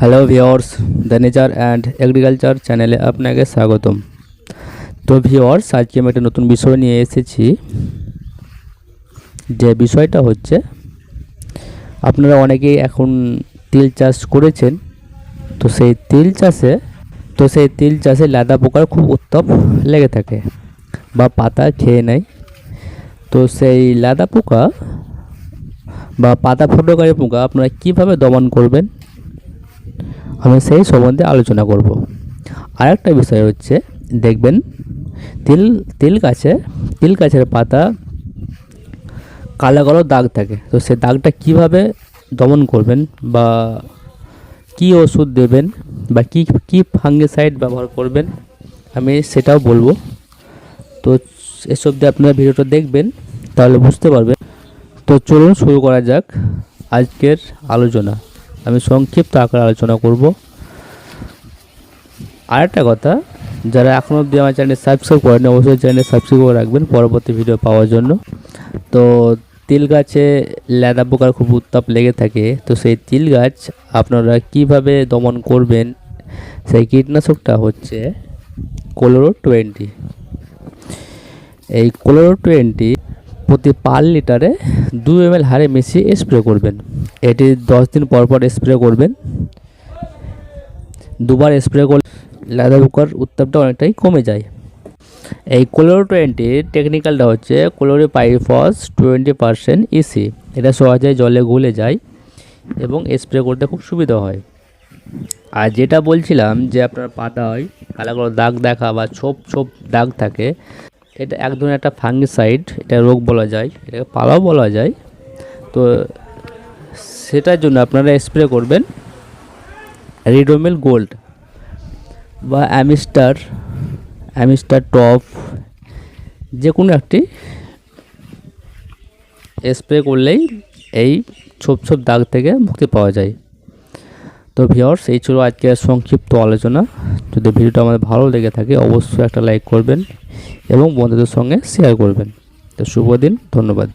Hello viewers the nature and agriculture চ্যানেলে আপনাকে স্বাগতম। তো ভিওর্স আজকে আমি একটা নতুন বিষয় নিয়ে এসেছি। যে বিষয়টা হচ্ছে, আপনারা অনেকেই এখন তিল চাষ করেছেন। তো সেই তিল চাষে, তো সেই তিল চাষে লাদা পোকার খুব উত্তাপ লেগে থাকে বা পাতা খেয়ে নেয়। তো সেই লাদা পোকা বা পাতা ফটোকারী পোকা আপনারা কীভাবে দমন করবেন? আমি সেই সম্বন্ধে আলোচনা করব। আর একটা বিষয় হচ্ছে, দেখবেন তিল তিল গাছে, তিল গাছের পাতা কালো কালো দাগ থাকে। তো সেই দাগটা কীভাবে দমন করবেন বা কি ওষুধ দেবেন বা কি কি ফাঙ্গিসাইড ব্যবহার করবেন, আমি সেটাও বলব। তো এসব দিয়ে আপনারা ভিডিওটা দেখবেন, তাহলে বুঝতে পারবেন। তো চলুন শুরু করা যাক আজকের আলোচনা। আমি সংক্ষিপ্ত আকারে আলোচনা করব। আরেকটা কথা, যারা এখনও অবধি আমার চ্যানেল সাবস্ক্রাইব করেন অবশ্যই চ্যানেল সাবস্ক্রাইব করে রাখবেন পরবর্তী ভিডিও পাওয়ার জন্য। তো তিল গাছে ল্যাদা পোকার খুব উত্তাপ লেগে থাকে, তো সেই তিল গাছ আপনারা কীভাবে দমন করবেন, সেই কীটনাশকটা হচ্ছে কোলোরো টোয়েন্টি এই কোলোরো টোয়েন্টি প্রতি পার লিটারে দু এম এল হারে মিশিয়ে স্প্রে করবেন। এটি দশ দিন পর পর স্প্রে করবেন। দুবার স্প্রে করলে লেদা পোকার উত্তাপটা অনেকটাই কমে যায়। এই কোলোরো টোয়েন্টির টেকনিক্যালটা হচ্ছে কোলোরি পাইফস টোয়েন্টি পারসেন্ট ইসি এটা সহজে জলে গুলে যায় এবং স্প্রে করতে খুব সুবিধা হয়। আর যেটা বলছিলাম যে আপনার পাতায় কালো কালো দাগ দেখা বা ছোপ ছোপ দাগ থাকে এটা এক ধরনের একটা ফাঙ্গিসাইড এটা রোগ বলা যায়, এটাকে পালাও বলা যায়। তো সেটার জন্য আপনারা স্প্রে করবেন রিডোমিল গোল্ড বা অ্যামিস্টার অ্যামিস্টার টপ যে কোনো একটি স্প্রে করলেই এই ছোপ ছোপ দাগ থেকে মুক্তি পাওয়া যায়। তো ভিওর্স এই ছিল আজকের সংক্ষিপ্ত আলোচনা। যদি ভিডিওটা আমাদের ভালো লেগে থাকে, অবশ্যই একটা লাইক করবেন। এবং বন্ধুদের সঙ্গে শেয়ার করবেন। তো শুভ দিন ধন্যবাদ।